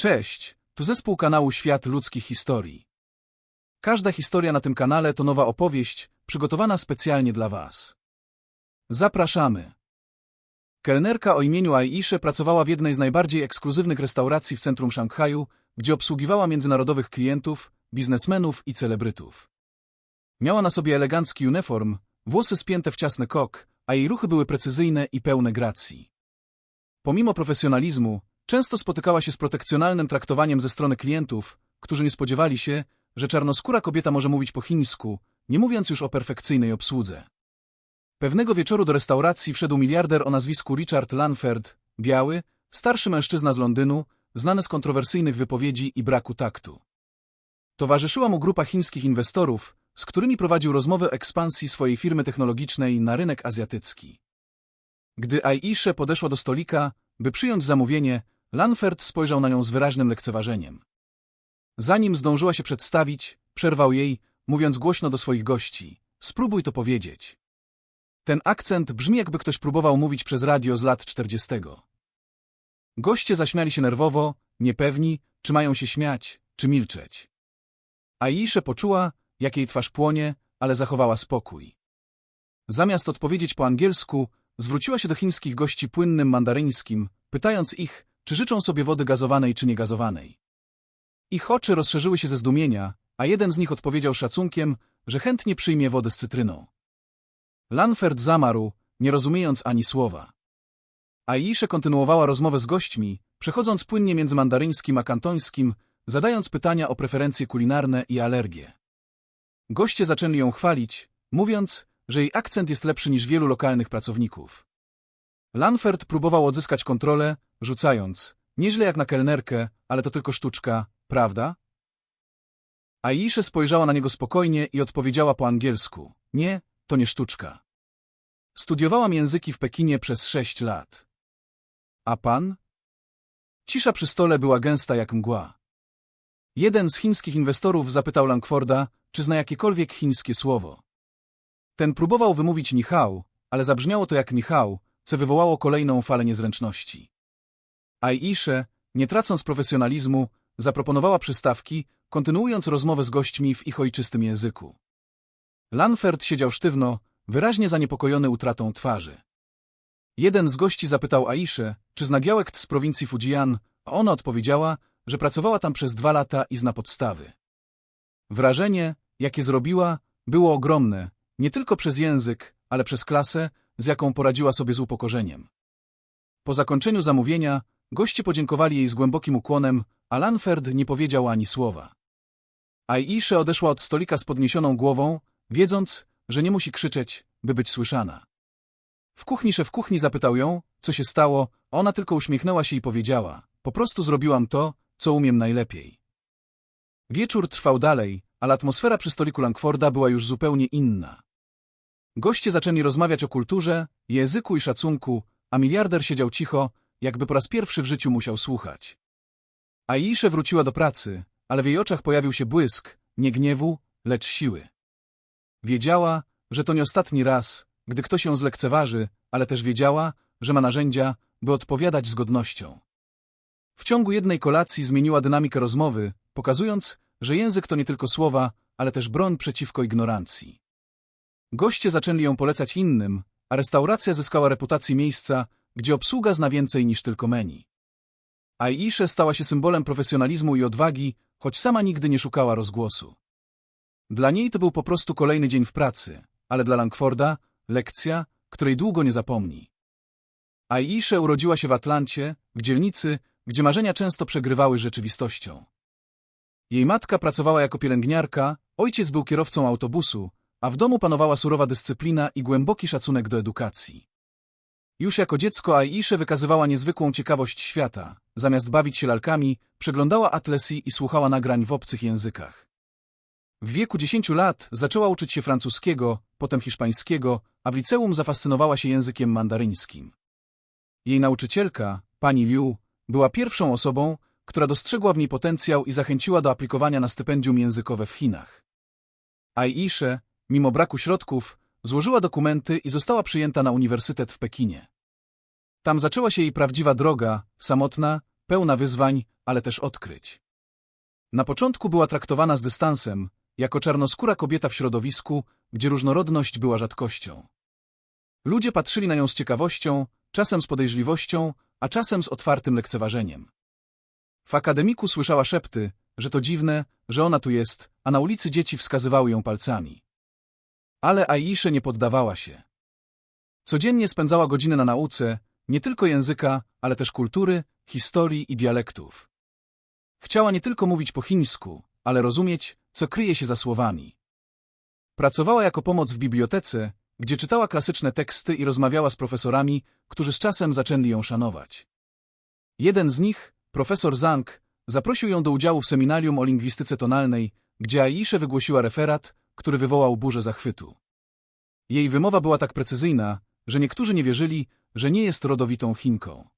Cześć, tu zespół kanału Świat Ludzkich Historii. Każda historia na tym kanale to nowa opowieść, przygotowana specjalnie dla Was. Zapraszamy. Kelnerka o imieniu Aisha pracowała w jednej z najbardziej ekskluzywnych restauracji w centrum Szanghaju, gdzie obsługiwała międzynarodowych klientów, biznesmenów i celebrytów. Miała na sobie elegancki uniform, włosy spięte w ciasny kok, a jej ruchy były precyzyjne i pełne gracji. Pomimo profesjonalizmu, często spotykała się z protekcjonalnym traktowaniem ze strony klientów, którzy nie spodziewali się, że czarnoskóra kobieta może mówić po chińsku, nie mówiąc już o perfekcyjnej obsłudze. Pewnego wieczoru do restauracji wszedł miliarder o nazwisku Richard Lanford, biały, starszy mężczyzna z Londynu, znany z kontrowersyjnych wypowiedzi i braku taktu. Towarzyszyła mu grupa chińskich inwestorów, z którymi prowadził rozmowę o ekspansji swojej firmy technologicznej na rynek azjatycki. Gdy Aisha podeszła do stolika, by przyjąć zamówienie, Lanford spojrzał na nią z wyraźnym lekceważeniem. Zanim zdążyła się przedstawić, przerwał jej, mówiąc głośno do swoich gości. Spróbuj to powiedzieć. Ten akcent brzmi jakby ktoś próbował mówić przez radio z lat czterdziestego. Goście zaśmiali się nerwowo, niepewni, czy mają się śmiać, czy milczeć. Aisha poczuła, jak jej twarz płonie, ale zachowała spokój. Zamiast odpowiedzieć po angielsku, zwróciła się do chińskich gości płynnym mandaryńskim, pytając ich, czy życzą sobie wody gazowanej czy niegazowanej. Ich oczy rozszerzyły się ze zdumienia, a jeden z nich odpowiedział szacunkiem, że chętnie przyjmie wodę z cytryną. Lanford zamarł, nie rozumiejąc ani słowa. Aisha kontynuowała rozmowę z gośćmi, przechodząc płynnie między mandaryńskim a kantońskim, zadając pytania o preferencje kulinarne i alergie. Goście zaczęli ją chwalić, mówiąc, że jej akcent jest lepszy niż wielu lokalnych pracowników. Lanford próbował odzyskać kontrolę, rzucając, nieźle jak na kelnerkę, ale to tylko sztuczka, prawda? Aisha spojrzała na niego spokojnie i odpowiedziała po angielsku, nie, to nie sztuczka. Studiowałam języki w Pekinie przez sześć lat. A pan? Cisza przy stole była gęsta jak mgła. Jeden z chińskich inwestorów zapytał Langforda, czy zna jakiekolwiek chińskie słowo. Ten próbował wymówić Nihao, ale zabrzmiało to jak Nihao, co wywołało kolejną falę niezręczności. Aisha, nie tracąc profesjonalizmu, zaproponowała przystawki, kontynuując rozmowę z gośćmi w ich ojczystym języku. Lanford siedział sztywno, wyraźnie zaniepokojony utratą twarzy. Jeden z gości zapytał Aiszę, czy zna dialekt z prowincji Fujian, a ona odpowiedziała, że pracowała tam przez dwa lata i zna podstawy. Wrażenie, jakie zrobiła, było ogromne, nie tylko przez język, ale przez klasę, z jaką poradziła sobie z upokorzeniem. Po zakończeniu zamówienia goście podziękowali jej z głębokim ukłonem, a Lanford nie powiedział ani słowa. Aisha odeszła od stolika z podniesioną głową, wiedząc, że nie musi krzyczeć, by być słyszana. W kuchni szef kuchni zapytał ją, co się stało, ona tylko uśmiechnęła się i powiedziała, po prostu zrobiłam to, co umiem najlepiej. Wieczór trwał dalej, ale atmosfera przy stoliku Langforda była już zupełnie inna. Goście zaczęli rozmawiać o kulturze, języku i szacunku, a miliarder siedział cicho, jakby po raz pierwszy w życiu musiał słuchać. Aisha wróciła do pracy, ale w jej oczach pojawił się błysk, nie gniewu, lecz siły. Wiedziała, że to nie ostatni raz, gdy ktoś ją zlekceważy, ale też wiedziała, że ma narzędzia, by odpowiadać z godnością. W ciągu jednej kolacji zmieniła dynamikę rozmowy, pokazując, że język to nie tylko słowa, ale też broń przeciwko ignorancji. Goście zaczęli ją polecać innym, a restauracja zyskała reputację miejsca, gdzie obsługa zna więcej niż tylko menu. Aisha stała się symbolem profesjonalizmu i odwagi, choć sama nigdy nie szukała rozgłosu. Dla niej to był po prostu kolejny dzień w pracy, ale dla Langforda lekcja, której długo nie zapomni. Aisha urodziła się w Atlancie, w dzielnicy, gdzie marzenia często przegrywały rzeczywistością. Jej matka pracowała jako pielęgniarka, ojciec był kierowcą autobusu, a w domu panowała surowa dyscyplina i głęboki szacunek do edukacji. Już jako dziecko Aisha wykazywała niezwykłą ciekawość świata. Zamiast bawić się lalkami, przeglądała atlesy i słuchała nagrań w obcych językach. W wieku 10 lat zaczęła uczyć się francuskiego, potem hiszpańskiego, a w liceum zafascynowała się językiem mandaryńskim. Jej nauczycielka, pani Liu, była pierwszą osobą, która dostrzegła w niej potencjał i zachęciła do aplikowania na stypendium językowe w Chinach. Aisha, mimo braku środków, złożyła dokumenty i została przyjęta na uniwersytet w Pekinie. Tam zaczęła się jej prawdziwa droga, samotna, pełna wyzwań, ale też odkryć. Na początku była traktowana z dystansem, jako czarnoskóra kobieta w środowisku, gdzie różnorodność była rzadkością. Ludzie patrzyli na nią z ciekawością, czasem z podejrzliwością, a czasem z otwartym lekceważeniem. W akademiku słyszała szepty, że to dziwne, że ona tu jest, a na ulicy dzieci wskazywały ją palcami. Ale Aisze nie poddawała się. Codziennie spędzała godziny na nauce, nie tylko języka, ale też kultury, historii i dialektów. Chciała nie tylko mówić po chińsku, ale rozumieć, co kryje się za słowami. Pracowała jako pomoc w bibliotece, gdzie czytała klasyczne teksty i rozmawiała z profesorami, którzy z czasem zaczęli ją szanować. Jeden z nich, profesor Zhang, zaprosił ją do udziału w seminarium o lingwistyce tonalnej, gdzie Aisze wygłosiła referat, który wywołał burzę zachwytu. Jej wymowa była tak precyzyjna, że niektórzy nie wierzyli, że nie jest rodowitą Chinką.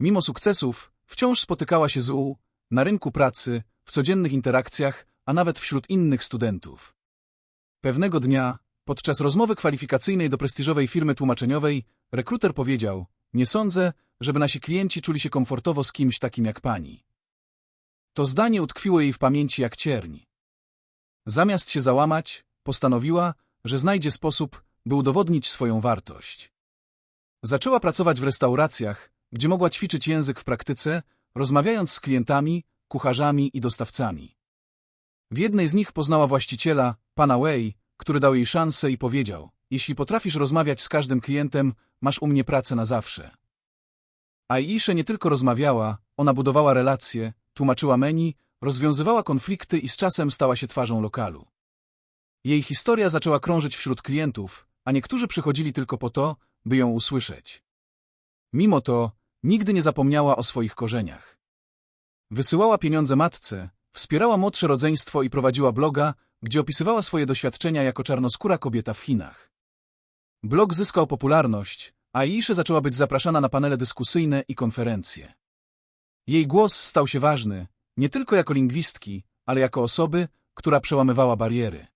Mimo sukcesów, wciąż spotykała się z U, na rynku pracy, w codziennych interakcjach, a nawet wśród innych studentów. Pewnego dnia, podczas rozmowy kwalifikacyjnej do prestiżowej firmy tłumaczeniowej, rekruter powiedział, nie sądzę, żeby nasi klienci czuli się komfortowo z kimś takim jak pani. To zdanie utkwiło jej w pamięci jak cierń. Zamiast się załamać, postanowiła, że znajdzie sposób, by udowodnić swoją wartość. Zaczęła pracować w restauracjach, gdzie mogła ćwiczyć język w praktyce, rozmawiając z klientami, kucharzami i dostawcami. W jednej z nich poznała właściciela, pana Wei, który dał jej szansę i powiedział, jeśli potrafisz rozmawiać z każdym klientem, masz u mnie pracę na zawsze. Aisha nie tylko rozmawiała, ona budowała relacje, tłumaczyła menu, rozwiązywała konflikty i z czasem stała się twarzą lokalu. Jej historia zaczęła krążyć wśród klientów, a niektórzy przychodzili tylko po to, by ją usłyszeć. Mimo to, nigdy nie zapomniała o swoich korzeniach. Wysyłała pieniądze matce, wspierała młodsze rodzeństwo i prowadziła bloga, gdzie opisywała swoje doświadczenia jako czarnoskóra kobieta w Chinach. Blog zyskał popularność, a Aisha zaczęła być zapraszana na panele dyskusyjne i konferencje. Jej głos stał się ważny, nie tylko jako lingwistki, ale jako osoby, która przełamywała bariery.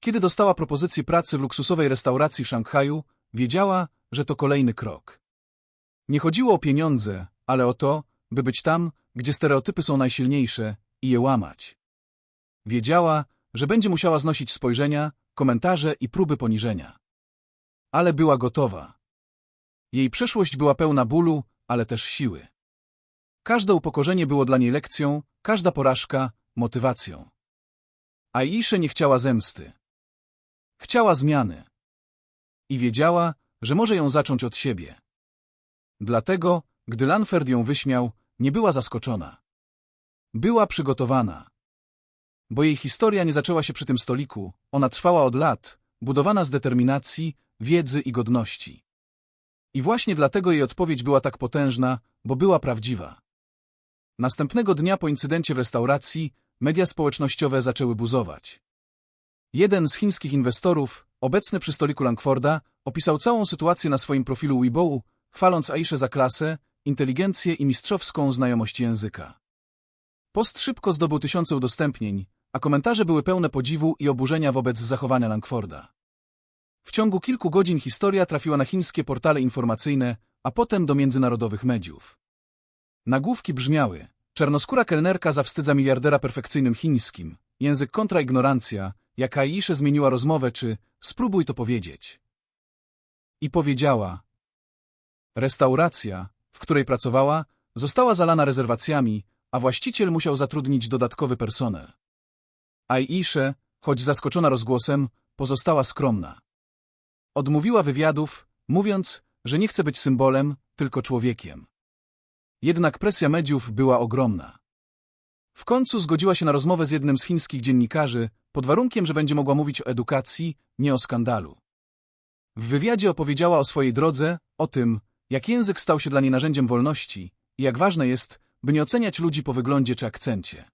Kiedy dostała propozycję pracy w luksusowej restauracji w Szanghaju, wiedziała, że to kolejny krok. Nie chodziło o pieniądze, ale o to, by być tam, gdzie stereotypy są najsilniejsze i je łamać. Wiedziała, że będzie musiała znosić spojrzenia, komentarze i próby poniżenia. Ale była gotowa. Jej przeszłość była pełna bólu, ale też siły. Każde upokorzenie było dla niej lekcją, każda porażka motywacją. Aisha nie chciała zemsty. Chciała zmiany. I wiedziała, że może ją zacząć od siebie. Dlatego, gdy Lanford ją wyśmiał, nie była zaskoczona. Była przygotowana. Bo jej historia nie zaczęła się przy tym stoliku, ona trwała od lat, budowana z determinacji, wiedzy i godności. I właśnie dlatego jej odpowiedź była tak potężna, bo była prawdziwa. Następnego dnia po incydencie w restauracji media społecznościowe zaczęły buzować. Jeden z chińskich inwestorów, obecny przy stoliku Langforda, opisał całą sytuację na swoim profilu Weibo, chwaląc Aisze za klasę, inteligencję i mistrzowską znajomość języka. Post szybko zdobył tysiące udostępnień, a komentarze były pełne podziwu i oburzenia wobec zachowania Langforda. W ciągu kilku godzin historia trafiła na chińskie portale informacyjne, a potem do międzynarodowych mediów. Nagłówki brzmiały Czarnoskóra kelnerka zawstydza miliardera perfekcyjnym chińskim, język kontra ignorancja, jak Aisze zmieniła rozmowę, czy spróbuj to powiedzieć. I powiedziała. Restauracja, w której pracowała, została zalana rezerwacjami, a właściciel musiał zatrudnić dodatkowy personel. Aisze, choć zaskoczona rozgłosem, pozostała skromna. Odmówiła wywiadów, mówiąc, że nie chce być symbolem, tylko człowiekiem. Jednak presja mediów była ogromna. W końcu zgodziła się na rozmowę z jednym z chińskich dziennikarzy, pod warunkiem, że będzie mogła mówić o edukacji, nie o skandalu. W wywiadzie opowiedziała o swojej drodze, o tym, jak język stał się dla niej narzędziem wolności i jak ważne jest, by nie oceniać ludzi po wyglądzie czy akcencie.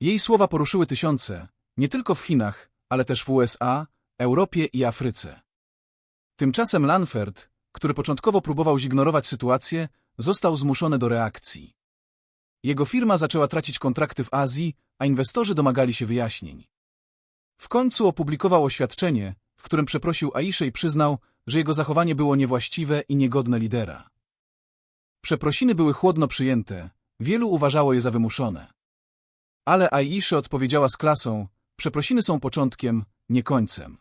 Jej słowa poruszyły tysiące, nie tylko w Chinach, ale też w USA, Europie i Afryce. Tymczasem Lanford, który początkowo próbował zignorować sytuację, został zmuszony do reakcji. Jego firma zaczęła tracić kontrakty w Azji, a inwestorzy domagali się wyjaśnień. W końcu opublikował oświadczenie, w którym przeprosił Aisze i przyznał, że jego zachowanie było niewłaściwe i niegodne lidera. Przeprosiny były chłodno przyjęte, wielu uważało je za wymuszone. Ale Aisha odpowiedziała z klasą, przeprosiny są początkiem, nie końcem.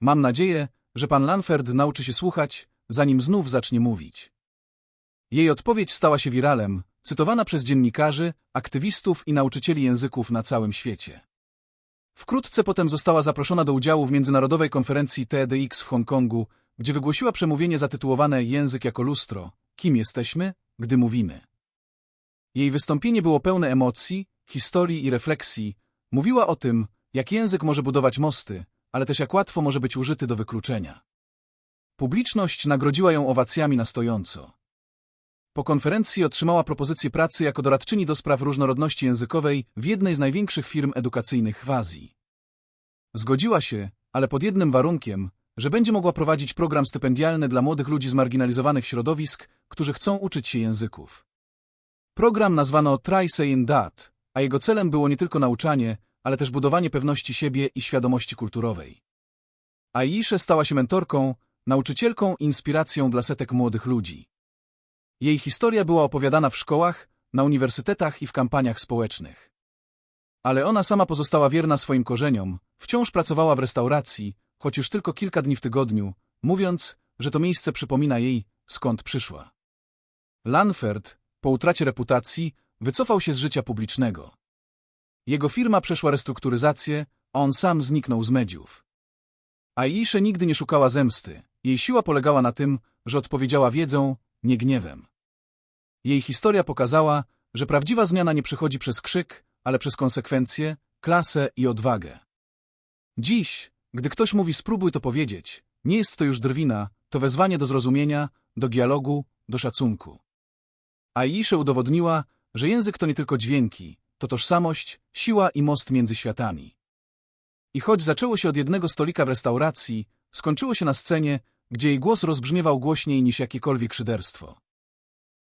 Mam nadzieję, że pan Lanford nauczy się słuchać, zanim znów zacznie mówić. Jej odpowiedź stała się wiralem, cytowana przez dziennikarzy, aktywistów i nauczycieli języków na całym świecie. Wkrótce potem została zaproszona do udziału w międzynarodowej konferencji TEDx w Hongkongu, gdzie wygłosiła przemówienie zatytułowane Język jako lustro. Kim jesteśmy, gdy mówimy? Jej wystąpienie było pełne emocji, historii i refleksji. Mówiła o tym, jak język może budować mosty, ale też jak łatwo może być użyty do wykluczenia. Publiczność nagrodziła ją owacjami na stojąco. Po konferencji otrzymała propozycję pracy jako doradczyni do spraw różnorodności językowej w jednej z największych firm edukacyjnych w Azji. Zgodziła się, ale pod jednym warunkiem, że będzie mogła prowadzić program stypendialny dla młodych ludzi z marginalizowanych środowisk, którzy chcą uczyć się języków. Program nazwano Try Saying That, a jego celem było nie tylko nauczanie, ale też budowanie pewności siebie i świadomości kulturowej. Aisha stała się mentorką, nauczycielką i inspiracją dla setek młodych ludzi. Jej historia była opowiadana w szkołach, na uniwersytetach i w kampaniach społecznych. Ale ona sama pozostała wierna swoim korzeniom, wciąż pracowała w restauracji, choć już tylko kilka dni w tygodniu, mówiąc, że to miejsce przypomina jej, skąd przyszła. Lanford, po utracie reputacji, wycofał się z życia publicznego. Jego firma przeszła restrukturyzację, a on sam zniknął z mediów. Aisha nigdy nie szukała zemsty. Jej siła polegała na tym, że odpowiedziała wiedzą, nie gniewem. Jej historia pokazała, że prawdziwa zmiana nie przychodzi przez krzyk, ale przez konsekwencje, klasę i odwagę. Dziś, gdy ktoś mówi spróbuj to powiedzieć, nie jest to już drwina, to wezwanie do zrozumienia, do dialogu, do szacunku. Aisha udowodniła, że język to nie tylko dźwięki, to tożsamość, siła i most między światami. I choć zaczęło się od jednego stolika w restauracji, skończyło się na scenie, gdzie jej głos rozbrzmiewał głośniej niż jakiekolwiek szyderstwo.